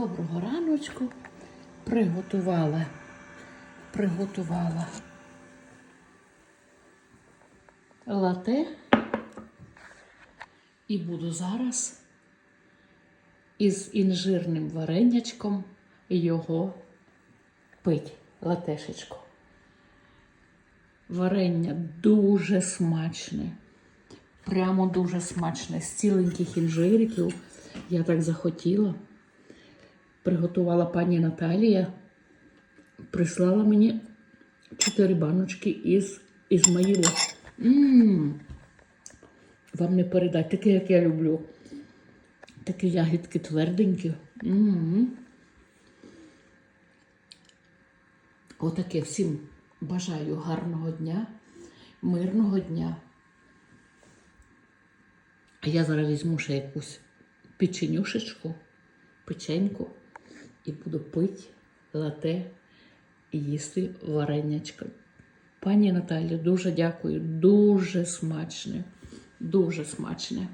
Доброго раночку. Приготувала. Приготувала лате. І буду зараз із інжирним варенячком його пить. Латешечко. Варення дуже смачне. Прямо дуже смачне. З ціленьких інжириків. Я так захотіла. Приготувала пані Наталія. Прислала мені чотири баночки із Ізмаїла. Вам не передати, таке, як я люблю. Такі ягідки тверденькі. Отаке всім бажаю гарного дня, мирного дня. А я зараз візьму ще якусь печенюшечку, печеньку і буду пити лате і їсти варенячко. Пані Наталі, дуже дякую, дуже смачне, дуже смачне.